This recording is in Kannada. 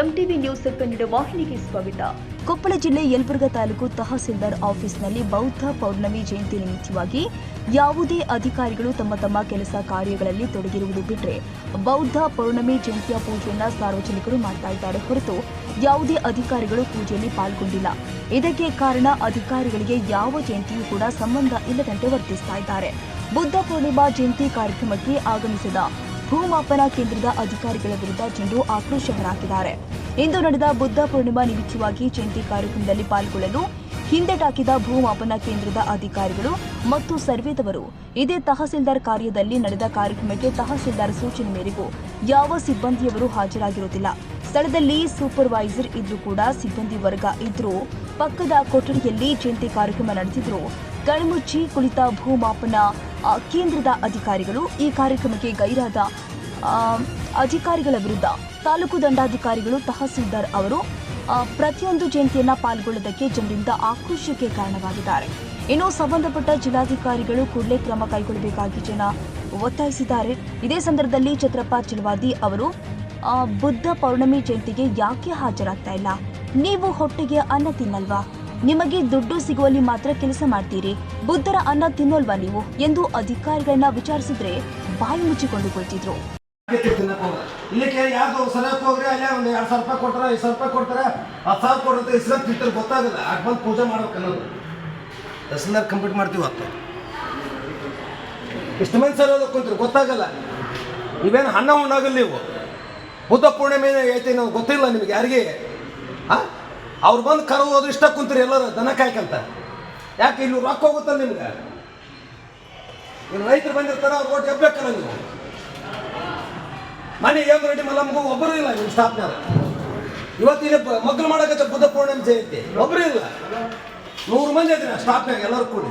ಎಂಟಿವಿ ನ್ಯೂಸ್ ಕನ್ನಡ ವಾಹಿನಿಗೆ ಸ್ವಾಗತ. ಕೊಪ್ಪಳ ಜಿಲ್ಲೆ ಯಲಬುರ್ಗಾ ತಾಲೂಕು ತಹಸೀಲ್ದಾರ್ ಆಫೀಸ್ನಲ್ಲಿ ಬೌದ್ಧ ಪೌರ್ಣಮಿ ಜಯಂತಿ ನಿಮಿತ್ತವಾಗಿ ಯಾವುದೇ ಅಧಿಕಾರಿಗಳು ತಮ್ಮ ತಮ್ಮ ಕೆಲಸ ಕಾರ್ಯಗಳಲ್ಲಿ ತೊಡಗಿರುವುದು ಬಿಟ್ಟರೆ ಬೌದ್ಧ ಪೌರ್ಣಮಿ ಜಯಂತಿಯ ಪೂಜೆಯನ್ನ ಸಾರ್ವಜನಿಕರು ಮಾಡ್ತಾ ಇದ್ದಾರೆ ಹೊರತು ಯಾವುದೇ ಅಧಿಕಾರಿಗಳು ಪೂಜೆಯಲ್ಲಿ ಪಾಲ್ಗೊಂಡಿಲ್ಲ. ಇದಕ್ಕೆ ಕಾರಣ ಅಧಿಕಾರಿಗಳಿಗೆ ಯಾವ ಜಯಂತಿಯೂ ಕೂಡ ಸಂಬಂಧ ಇಲ್ಲದಂತೆ ವರ್ತಿಸ್ತಾ ಇದ್ದಾರೆ. ಬುದ್ಧ ಪೂರ್ಣಿಮಾ ಜಯಂತಿ ಕಾರ್ಯಕ್ರಮಕ್ಕೆ ಆಗಮಿಸಿದ ಭೂಮಾಪನ ಕೇಂದ್ರದ ಅಧಿಕಾರಿಗಳ ವಿರುದ್ಧ ಜನರು ಆಕ್ರೋಶ ಹೊರಹಾಕಿದ್ದಾರೆ ಇಂದು ನಡೆದ ಬುದ್ಧ ಪೂರ್ಣಿಮಾ ನಿಮಿತ್ತವಾಗಿ ಜಯಂತಿ ಕಾರ್ಯಕ್ರಮದಲ್ಲಿ ಪಾಲ್ಗೊಳ್ಳಲು ಹಿಂದೆಟಾಕಿದ ಭೂಮಾಪನ ಕೇಂದ್ರದ ಅಧಿಕಾರಿಗಳು ಮತ್ತು ಸರ್ವೇದವರು ಇದೇ ತಹಸೀಲ್ದಾರ್ ಕಾರ್ಯದಲ್ಲಿ ನಡೆದ ಕಾರ್ಯಕ್ರಮಕ್ಕೆ ತಹಸೀಲ್ದಾರ್ ಸೂಚನೆ ಮೇರೆಗೂ ಯಾವ ಸಿಬ್ಬಂದಿಯವರು ಹಾಜರಾಗಿರುವುದಿಲ್ಲ. ಸ್ಥಳದಲ್ಲಿ ಸೂಪರ್ವೈಸರ್ ಇದ್ರೂ ಕೂಡ ಸಿಬ್ಬಂದಿ ವರ್ಗ ಇದ್ರೂ ಪಕ್ಕದ ಕೊಠಡಿಯಲ್ಲಿ ಜಯಂತಿ ಕಾರ್ಯಕ್ರಮ ನಡೆಸಿದ್ರು. ಕಣ್ಮುಚ್ಚಿ ಕುಳಿತ ಭೂಮಾಪನ ಕೇಂದ್ರದ ಅಧಿಕಾರಿಗಳು ಈ ಕಾರ್ಯಕ್ರಮಕ್ಕೆ ಗೈರಾದ ಅಧಿಕಾರಿಗಳ ವಿರುದ್ಧ ತಾಲೂಕು ದಂಡಾಧಿಕಾರಿಗಳು ತಹಸೀಲ್ದಾರ್ ಅವರು ಪ್ರತಿಯೊಂದು ಜಯಂತಿಯನ್ನ ಪಾಲ್ಗೊಳ್ಳೋದಕ್ಕೆ ಜನರಿಂದ ಆಕ್ರೋಶಕ್ಕೆ ಕಾರಣವಾಗಿದ್ದಾರೆ. ಇನ್ನು ಸಂಬಂಧಪಟ್ಟ ಜಿಲ್ಲಾಧಿಕಾರಿಗಳು ಕೂಡಲೇ ಕ್ರಮ ಕೈಗೊಳ್ಳಬೇಕಾಗಿ ಜನ ಒತ್ತಾಯಿಸಿದ್ದಾರೆ. ಇದೇ ಸಂದರ್ಭದಲ್ಲಿ ಛತ್ರಪ್ಪ ಚಿಲ್ವಾದಿ ಅವರು ಬುದ್ಧ ಪೌರ್ಣಮಿ ಜಯಂತಿಗೆ ಯಾಕೆ ಹಾಜರಾಗ್ತಾ ಇಲ್ಲ? ನೀವು ಹೊಟ್ಟೆಗೆ ಅನ್ನ ತಿನ್ನಲ್ವಾ? ನಿಮಗೆ ದುಡ್ಡು ಸಿಗುವಲ್ಲಿ ಮಾತ್ರ ಕೆಲಸ ಮಾಡ್ತೀರಿ. ಬುದ್ಧರ ಅನ್ನ ತಿನ್ನೋಲ್ವಾ ನೀವು? ಎಂದು ಅಧಿಕಾರಿಗಳನ್ನ ವಿಚಾರಿಸಿದ್ರೆ ಬಾಯಿ ಮುಚ್ಚಿಕೊಂಡು ಕುಳಿತಿದ್ರು. ಇಲ್ಲಿ ಕೇಳಿ ಯಾವ್ದು ಸರಿಯಾಗಿ ಹೋಗ್ರಿ ಅಲ್ಲೇ ಒಂದು ಎರಡು ಸಾವಿರ ರೂಪಾಯಿ ಕೊಟ್ಟರೆ ಐದು ಸಾವಿರ ರೂಪಾಯಿ ಕೊಡ್ತಾರೆ ಹತ್ತು ಸಾವಿರ ಕೊಡುತ್ತೆ ಇಸ್ಲಾಂ ತಿಂತಾರೆ, ಗೊತ್ತಾಗಲ್ಲ. ಆಗ ಬಂದು ಪೂಜೆ ಮಾಡ್ಬೇಕು ಅನ್ನೋದು. ತಹಸೀಲ್ದಾರ್ ಕಂಪ್ಲೀಟ್ ಮಾಡ್ತೀವಿ ಅತ್ತ ಇಷ್ಟು ಮಂದಿ ಸರ್ ಕುಂತ್ರಿ, ಗೊತ್ತಾಗಲ್ಲ. ನೀವೇನು ಹಣ್ಣ ಉಣ್ಣಾಗಲ್ಲ ನೀವು? ಬುದ್ಧ ಪೂರ್ಣಿಮೆ ಐತಿ ನಾವು ಗೊತ್ತಿಲ್ಲ ನಿಮ್ಗೆ ಯಾರಿಗೆ? ಹಾಂ? ಅವ್ರು ಬಂದು ಕರು ಹೋದ್ರೆ ಇಷ್ಟ ಕುಂತ್ರಿ ಎಲ್ಲರೂ ದನ ಕಾಯ್ಕಂತ. ಯಾಕೆ ಇಲ್ಲಿ ರೊಕ್ಕ ಹೋಗುತ್ತಲ್ಲ ನಿಮ್ಗೆ? ಇವ್ರು ರೈತರು ಬಂದಿರ್ತಾರೆ, ಅವ್ರು ಓಟ್ ಎಬ್ಬೇಕಲ್ಲ ನೀವು ಮನೆ ರೆಡಿ ರೆಡ್ಡಿ ಮಲ್ಲಮ್ಮಗೂ ಒಬ್ಬರು ಇಲ್ಲ ನಿಮ್ಮ ಸ್ಟಾಫ್ನಾಗ ಇವತ್ತಿನ ಮಗ್ಳು ಮಾಡಕತ್ತ ಬುದ್ಧ ಪೂರ್ಣಿಮೆ ಜಯಂತಿ. ಒಬ್ಬರು ಇಲ್ಲ. ನೂರು ಮಂದಿ ಇದ್ರಿ ಸ್ಟಾಪ್ನಾಗ ಎಲ್ಲರೂ ಕೂಡಿ?